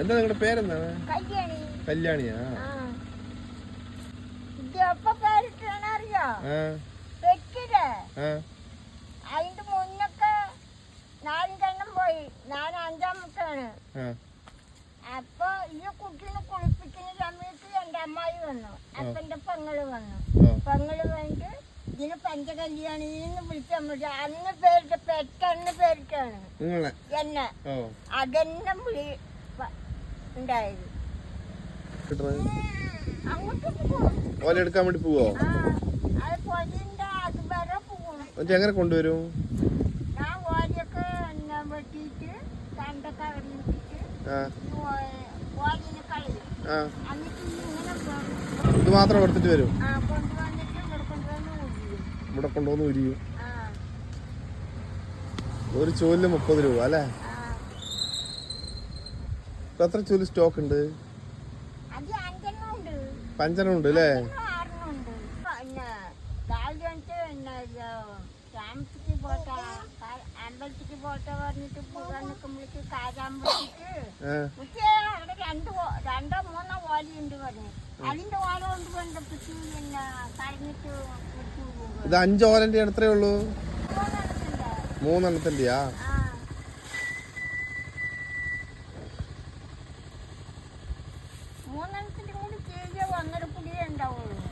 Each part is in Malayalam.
എന്താ നിങ്ങളുടെ പേരെന്താണ്? കല്യാണി. കല്യാണിയാ? അതിന്റെ മുന്നൊക്കെ പോയി. ഞാൻ അഞ്ചാമത്താണ് ആ. അപ്പൊ ഈ കുട്ടീനെ കുളിപ്പിക്കുന്ന സമയത്ത് എന്റെ അമ്മായി വന്നു. അപ്പന്റെ പെങ്ങൾ വന്നു. ഓ പെങ്ങൾ വന്നിട്ട് ഇതിന് പഞ്ചകല്യാണിന്ന് വിളിച്ചാൽ മതി അന്ന് പേരിട്ട് പെട്ടെന്ന് പേരിട്ടാണ് എന്നെ. അതെന്നെ വിളി ഉണ്ടായത്. ഓല എടുക്കാൻ വേണ്ടി പോവോ? എന്നിട്ട് എങ്ങനെ കൊണ്ടുവരും? ഇത് മാത്രം എടുത്തിട്ട് വരും? ഇവിടെ കൊണ്ടുവന്ന്. ഉരിയും ഒരു ചോലിന് മുപ്പത് രൂപ അല്ലേ? എത്ര ചൂൽ സ്റ്റോക്ക് ഉണ്ട്? പഞ്ചെണ്ണം ഉണ്ട് അല്ലേ? പോട്ടെ അമ്പലത്തിക്ക് പോട്ടെ പറഞ്ഞിട്ട് പോകാൻ നിൽക്കുമ്പോഴേക്ക് അവിടെ രണ്ട് രണ്ടോ മൂന്നോ ഓലയുണ്ട് പറഞ്ഞു. അതിന്റെ ഓല കൊണ്ട് കൊണ്ടപ്പിച്ച് പിന്നെ കഴിഞ്ഞിട്ട് ഇത് അഞ്ച് ഓലന്റെ എത്രയേ ഉള്ളൂ? മൂന്നെണ്ണത്തിന്റെ മൂന്നെണ്ണത്തിന്റെയാ?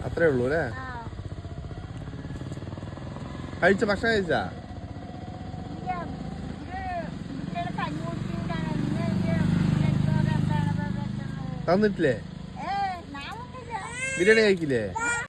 അത്രേ ഉള്ളൂ അല്ലേ? കഴിച്ച? ഭക്ഷണം കഴിച്ചാ? തന്നിട്ടില്ലേ. ബിരിയാണി കഴിക്കില്ലേ?